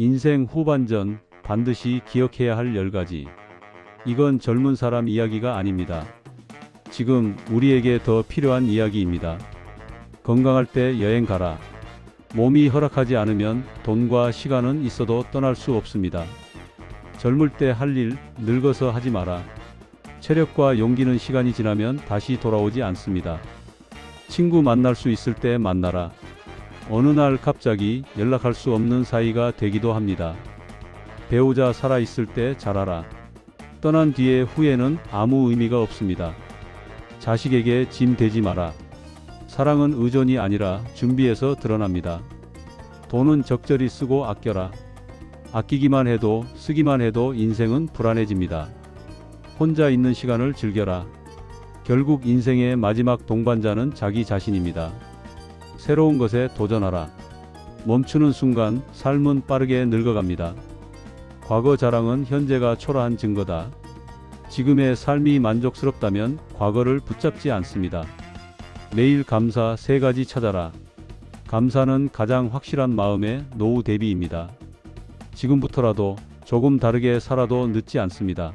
인생 후반전 반드시 기억해야 할 10가지. 이건 젊은 사람 이야기가 아닙니다. 지금 우리에게 더 필요한 이야기입니다. 건강할 때 여행 가라. 몸이 허락하지 않으면 돈과 시간은 있어도 떠날 수 없습니다. 젊을 때 할 일 늙어서 하지 마라. 체력과 용기는 시간이 지나면 다시 돌아오지 않습니다. 친구 만날 수 있을 때 만나라. 어느 날 갑자기 연락할 수 없는 사이가 되기도 합니다. 배우자 살아있을 때 잘하라. 떠난 뒤의 후회는 아무 의미가 없습니다. 자식에게 짐 되지 마라. 사랑은 의존이 아니라 준비해서 드러납니다. 돈은 적절히 쓰고 아껴라. 아끼기만 해도 쓰기만 해도 인생은 불안해집니다. 혼자 있는 시간을 즐겨라. 결국 인생의 마지막 동반자는 자기 자신입니다. 새로운 것에 도전하라. 멈추는 순간 삶은 빠르게 늙어갑니다. 과거 자랑은 현재가 초라한 증거다. 지금의 삶이 만족스럽다면 과거를 붙잡지 않습니다. 매일 감사 세 가지 찾아라. 감사는 가장 확실한 마음의 노후 대비입니다. 지금부터라도 조금 다르게 살아도 늦지 않습니다.